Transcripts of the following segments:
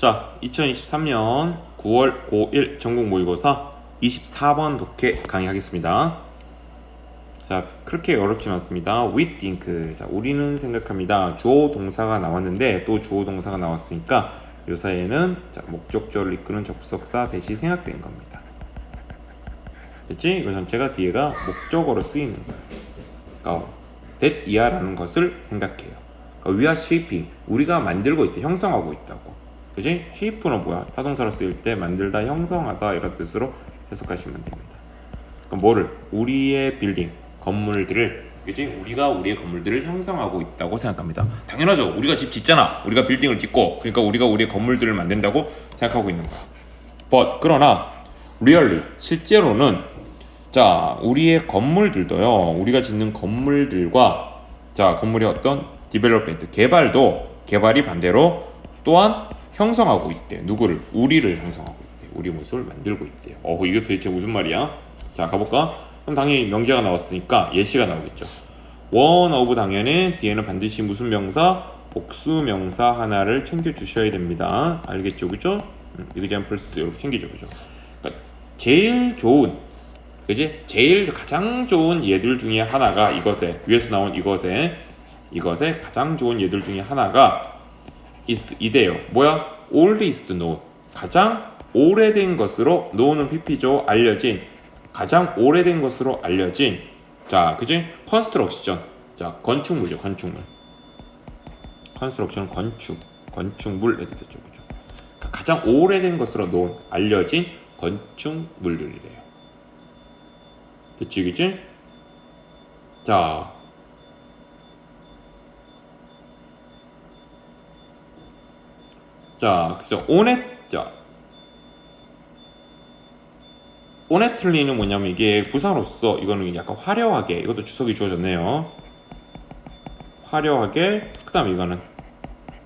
자, 2023년 9월 고1 전국 모의고사 24번 독해 강의하겠습니다. 자, 그렇게 어렵진 않습니다. We think. 자, 우리는 생각합니다. 주어 동사가 나왔는데 또 주어 동사가 나왔으니까 요 사이에는 자, 목적절을 이끄는 접속사 대시 생략된 겁니다. 됐지? 이거 전체가 뒤에가 목적어로 쓰이는 거예요. 그러니까 that 이하라는 것을 생각해요. 그러니까 we are shaping. 우리가 만들고 있다, 형성하고 있다고. 그지? shape는 뭐야? 타동사로 쓰일 때 만들다, 형성하다 이런 뜻으로 해석하시면 됩니다. 그럼 뭐를? 우리의 빌딩, 건물들을 그지? 우리가 우리의 건물들을 형성하고 있다고 생각합니다. 당연하죠. 우리가 집 짓잖아. 우리가 빌딩을 짓고 그러니까 우리가 우리의 건물들을 만든다고 생각하고 있는 거야. But 그러나 really 실제로는 자 우리의 건물들도요. 우리가 짓는 건물들과 자 건물의 어떤 디벨롭먼트 개발도 개발이 반대로 또한 형성하고 있대. 누구를? 우리를 형성하고 있대. 우리 모습을 만들고 있대. 어 이게 도대체 무슨 말이야? 자 가볼까? 그럼 당연히 명제가 나왔으니까 예시가 나오겠죠. 원 오브 당연히 뒤에는 반드시 무슨 명사? 복수 명사 하나를 챙겨 주셔야 됩니다. 알겠죠, 그죠? examples 이렇게 챙기죠, 그죠? 그러니까 제일 좋은, 그지? 제일 가장 좋은 예들 중에 하나가 이것에 위에서 나온 이것에 이것에 가장 좋은 예들 중에 하나가 is 이대요. 뭐야? oldest known. 가장 오래된 것으로 known은 pp죠. 알려진 가장 오래된 것으로 알려진 자, 그지? construction. 자, 건축물이죠. 건축물. construction 건축. 건축물 이렇게 됐죠. 그죠? 그러니까 가장 오래된 것으로 known 알려진 건축물들이래요. 됐지, 그지? 자, 자, 그죠? 오넷, 자, 오네틀리는 뭐냐면 이게 부사로서 이거는 약간 화려하게, 이것도 주석이 주어졌네요. 화려하게, 그 다음에 이거는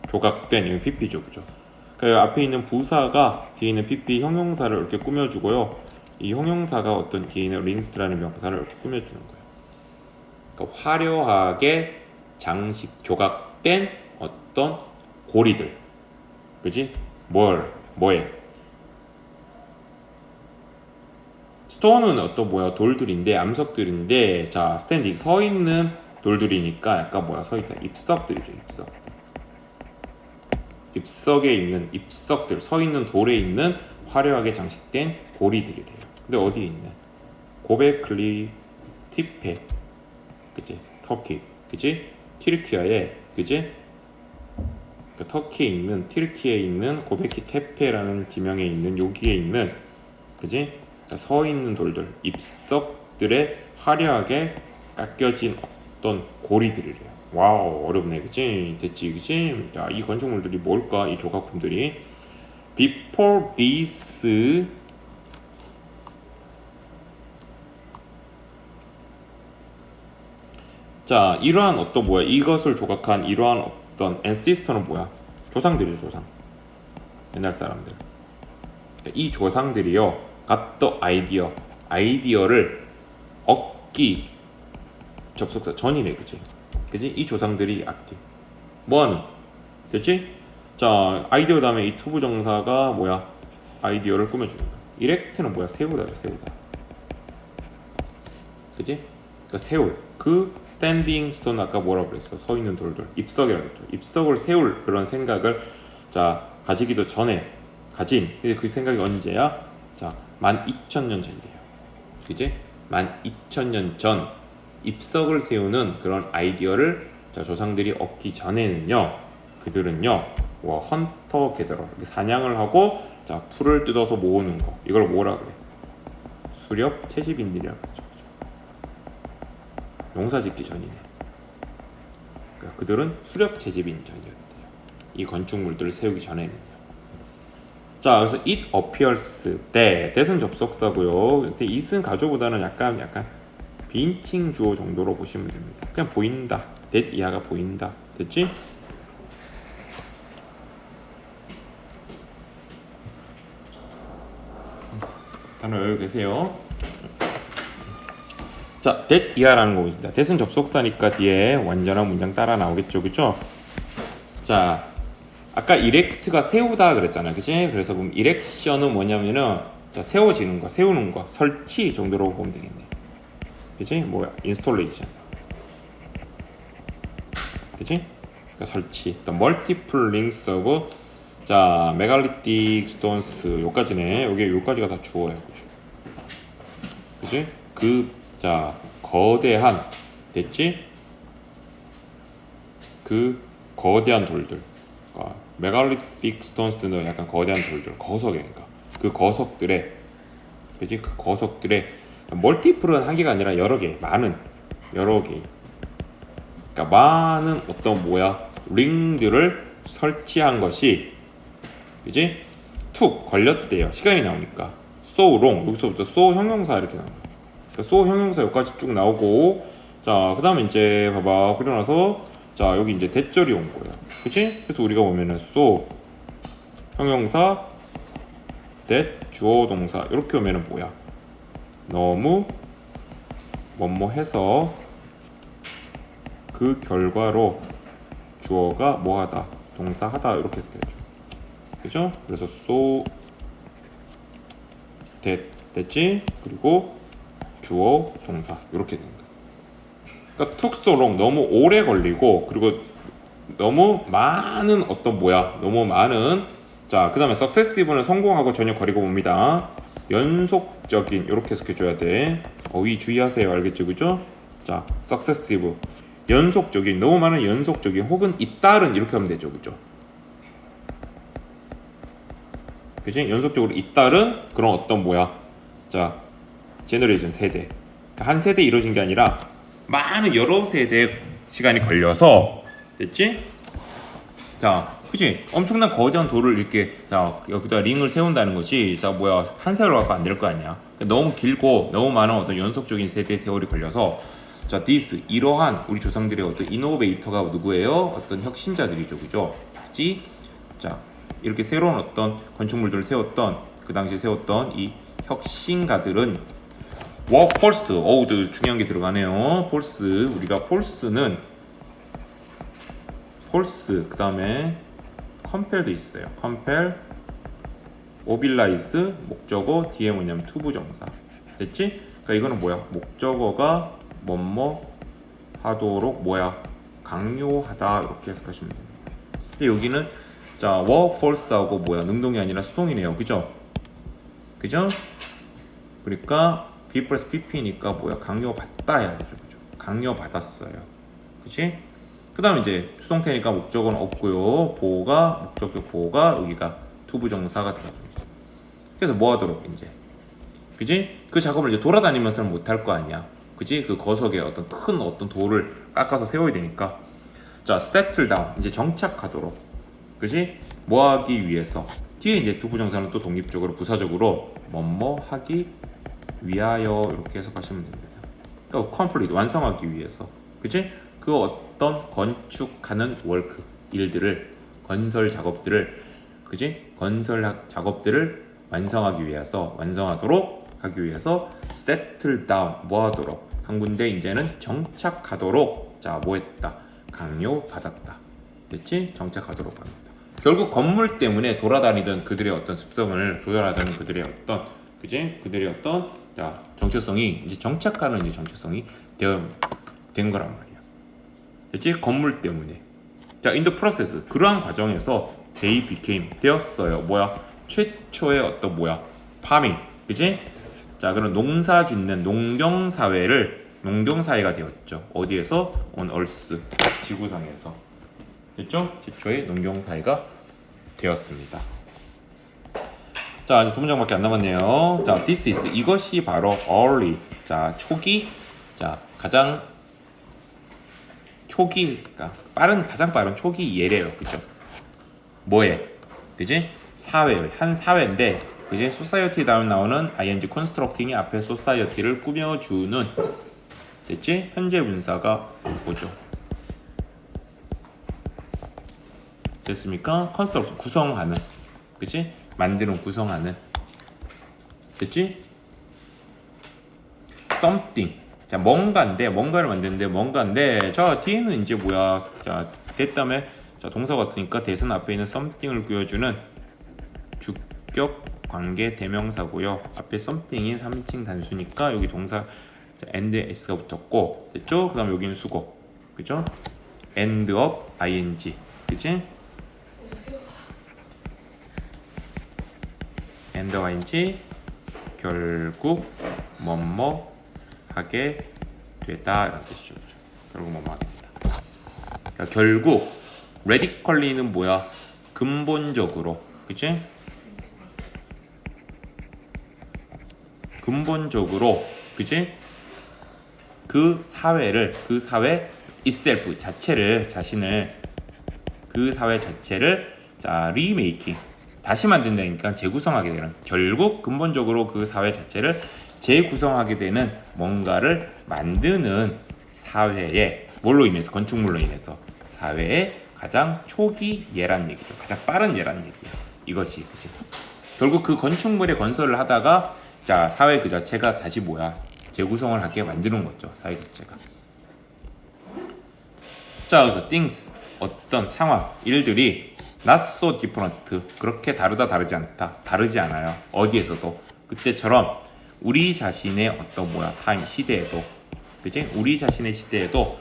조각된, 이거 PP죠, 그죠? 그 앞에 있는 부사가 뒤에 있는 PP 형용사를 이렇게 꾸며주고요. 이 형용사가 어떤 뒤에 있는 링스라는 명사를 이렇게 꾸며주는 거예요. 그러니까 화려하게 장식, 조각된 어떤 고리들. 그지? 뭘, 뭐에? 스톤은 어떤 뭐야? 돌들인데 암석들인데 자 스탠딩. 서 있는 돌들이니까 약간 뭐야? 서 있다. 입석들이죠 입석. 입석에 있는 입석들 서 있는 돌에 있는 화려하게 장식된 고리들이래요. 근데 어디에 있냐? 고베클리 티페 그지? 터키. 그지? 티르키아에. 그지 그 터키에 있는 티르키에 있는 고베키 테페라는 지명에 있는 여기에 있는 그지? 그러니까 서 있는 돌들 입석들에 화려하게 깎여진 어떤 고리들이래요. 와우 어렵네 그지? 됐지 그지? 자이 건축물들이 뭘까? 이 조각품들이. Before this 자 이러한 어떤 뭐야 이것을 조각한 이러한 어떤 앤시스터는 뭐야? 조상들이죠 조상. 옛날 사람들. 이 조상들이요 갓더 아이디어 아이디어를 얻기 접속사 전이네 그지 그지 이 조상들이 악기 뭐하는? 됐지? 자 아이디어 다음에 이 투부 정사가 뭐야? 아이디어를 꾸며주는 거야. 이렉트는 뭐야? 세우다죠 세우다. 그지 그러니까 세울 그 스탠딩 스톤 아까 뭐라 그랬어? 서 있는 돌들 입석이라고 했죠. 입석을 세울 그런 생각을 자 가지기도 전에 가진 그 생각이 언제야? 자 12,000년 전이래요. 그지? 12,000년 전 입석을 세우는 그런 아이디어를 자, 조상들이 얻기 전에는요 그들은요 와, 헌터 게더러 사냥을 하고 자 풀을 뜯어서 모으는 거. 이걸 뭐라 그래? 수렵 채집인들이라고 그러죠 농사 짓기 전이네 그러니까 그들은 수렵 채집인 전이었대요 이 건축물들을 세우기 전에는요 자 그래서 it appears 때 that은 접속사고요 근데 it은 가조보다는 약간 약간 빈칭 주어 정도로 보시면 됩니다. 그냥 보인다. that 이하가 보인다. 됐지? 단어 여기 계세요. 자, that 이하라는 거입니다. that은 접속사니까 뒤에 완전한 문장 따라 나오겠죠, 그죠? 자, 아까 이렉트가 세우다 그랬잖아, 그치? 그래서 그럼 이렉션은 뭐냐면은 자 세워지는 거, 세우는 거, 설치 정도로 보면 되겠네. 그치? 뭐야? 인스톨레이션. 그치? 그러니까 설치. 또 멀티플 링스 오브 자 메갈리틱 스톤스 요까지네. 여기 요까지가 다 주어야, 그죠? 그치? 그 자 거대한 됐지? 그 거대한 돌들. 그러니까 메갈리틱 스톤스는 약간 거대한 돌들, 거석이니까 그 거석들의 그지 그 거석들의 멀티플은 한 개가 아니라 여러 개, 많은 여러 개. 그러니까 많은 어떤 뭐야 링들을 설치한 것이 그지 툭 걸렸대요. 시간이 나오니까 so long 여기서부터 so 형용사 이렇게. 그러니까 so 형용사 여기까지 쭉 나오고 자 그 다음에 이제 봐봐 그리고 나서 자 여기 이제 대절이 온 거야. 그치? 그래서 우리가 보면은 so 형용사 that 주어 동사 이렇게 오면은 뭐야? 너무 뭐뭐 해서 그 결과로 주어가 뭐하다 동사 하다 이렇게 해석해야죠. 그죠? 그래서 so that 됐지? 그리고 주어 동사 이렇게 거야. 그러니까 툭 so long 너무 오래 걸리고 그리고 너무 많은 어떤 뭐야 너무 많은 자 그 다음에 successive는 성공하고 전혀 거리고 봅니다. 연속적인 이렇게 해석해줘야 돼. 어휘 주의하세요. 알겠죠? 그죠? 자 successive. 연속적인 너무 많은 연속적인 혹은 잇따른 이렇게 하면 되죠. 그죠? 그지? 연속적으로 잇따른 그런 어떤 뭐야? 자 제너레이션 세대 그러니까 한 세대 이루어진 게 아니라 많은 여러 세대 시간이 걸려서 됐지? 자, 그치? 엄청난 거대한 돌을 이렇게 자 여기다 링을 세운다는 것이 자 뭐야 한 세월 갖고 안 될 거 아니야? 너무 길고 너무 많은 어떤 연속적인 세대 세월이 걸려서 자 this 이러한 우리 조상들의 어떤 이노베이터가 누구예요? 어떤 혁신자들이죠, 그죠? 그지? 자 이렇게 새로운 어떤 건축물들을 세웠던 그 당시에 세웠던 이 혁신가들은 work first. 어우, 또 중요한 게 들어가네요. 폴스. 우리가 폴스는 폴스 그 다음에 컴펠도 있어요. 컴펠 오빌라이스 목적어 뒤에 뭐냐면 투부 정사. 됐지? 그러니까 이거는 뭐야? 목적어가 뭐뭐 하도록 뭐야? 강요하다 이렇게 해석하시면 됩니다. 근데 여기는 자, work first하고 뭐야? 능동이 아니라 수동이네요. 그죠? 그죠? 그러니까 B 플러스 PP니까 뭐야? 강요받다 해야 되죠 그죠? 강요받았어요. 그치? 그 다음에 이제 수동태니까 목적은 없고요. 보호가 목적격 보호가 여기가 투부정사가 되죠 그래서 뭐 하도록 이제? 그지 그 작업을 이제 돌아다니면서는 못할 거 아니야. 그지 그 거석에 어떤 큰 어떤 돌을 깎아서 세워야 되니까. 자 settle down. 이제 정착하도록. 그지 뭐 하기 위해서? 뒤에 이제 투부정사는 또 독립적으로 부사적으로 뭐뭐 하기 위하여 이렇게 해석하시면 됩니다. 그러니까 complete 완성하기 위해서, 그치? 그 어떤 건축하는 월크 일들을 건설 작업들을, 그치? 건설 하- 작업들을 완성하기 위해서 완성하도록 하기 위해서 settle down 뭐하도록 한 군데 이제는 정착하도록 자 뭐했다 강요 받았다, 됐지? 정착하도록 합니다. 결국 건물 때문에 돌아다니던 그들의 어떤 습성을 조절하던 그들의 어떤 그지 그들의 어떤 자 정체성이 이제 정착하는 이제 정체성이 되어 된 거란 말이야. 됐지 건물 때문에 자 in process 그러한 과정에서 they became 되었어요. 뭐야 최초의 어떤 뭐야 파밍 그지 자 그런 농사 짓는 농경 사회를 농경 사회가 되었죠. 어디에서 on earth 지구상에서 됐죠? 최초의 농경 사회가 되었습니다. 자, 이제 두 문장밖에 안 남았네요. 자, this is 이것이 바로 early. 자, 초기. 자, 가장 초기, 그러니까 빠른 가장 빠른 초기 예래요. 그죠? 뭐에? 그지? 사회, 한 사회인데 그지? 소사이어티 다음 나오는 ing constructing이 앞에 소사이어티를 꾸며 주는 됐지? 현재 분사가 뭐죠? 됐습니까? 컨스트럭트 구성하는 그치? 만드는 구성하는 됐지? something 자 뭔가인데 뭔가를 만드는데 뭔가인데 자 뒤에는 이제 뭐야 자 됐다음에 자 동사가 왔으니까 대선 앞에 있는 something을 구해주는 주격 관계 대명사고요. 앞에 something이 3인칭 단수니까 여기 동사 자, and s가 붙었고 됐죠? 그 다음 여기는 수거 그죠? end of ing 그 지? end of ing 결국 뭐뭐 하게 되다 이런 뜻이죠. 그죠? 결국 뭐뭐 하게 되다. 그러니까 결국 radically는 뭐야? 근본적으로 그치? 근본적으로 그치? 그 사회를 그 사회 itself 자체를 자신을 그 사회 자체를 자 리메이킹 다시 만든다니까 재구성하게 되는 결국 근본적으로 그 사회 자체를 재구성하게 되는 뭔가를 만드는 사회의 뭘로 인해서? 건축물로 인해서. 사회의 가장 초기 예란 얘기죠. 가장 빠른 예란 얘기야 이것이 그치 결국 그 건축물의 건설을 하다가 자 사회 그 자체가 다시 뭐야? 재구성을 하게 만드는 거죠 사회 자체가. 자 그래서 things 어떤 상황 일들이 so different. 그렇게 다르다 다르지 않다 다르지 않아요. 어디에서도. 그때처럼 우리 자신의 어떤 뭐야 타임 시대에도 그지 우리 자신의 시대에도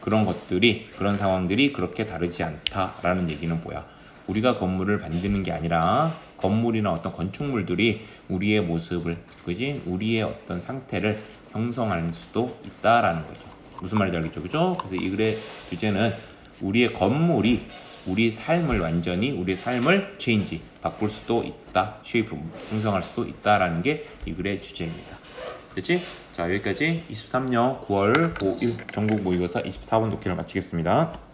그런 것들이 그런 상황들이 그렇게 다르지 않다라는 얘기는 뭐야? 우리가 건물을 만드는 게 아니라 건물이나 어떤 건축물들이 우리의 모습을 그지 우리의 어떤 상태를 형성할 수도 있다라는 거죠. 무슨 말인지 알겠죠? 그죠? 그래서 이 글의 주제는 우리의 건물이 우리 삶을 완전히 우리의 삶을 체인지 바꿀 수도 있다 쉐이프 형성할 수도 있다라는 게 이 글의 주제입니다. 됐지? 자 여기까지. 23년 9월 5일 전국 모의고사 24번 독해를 마치겠습니다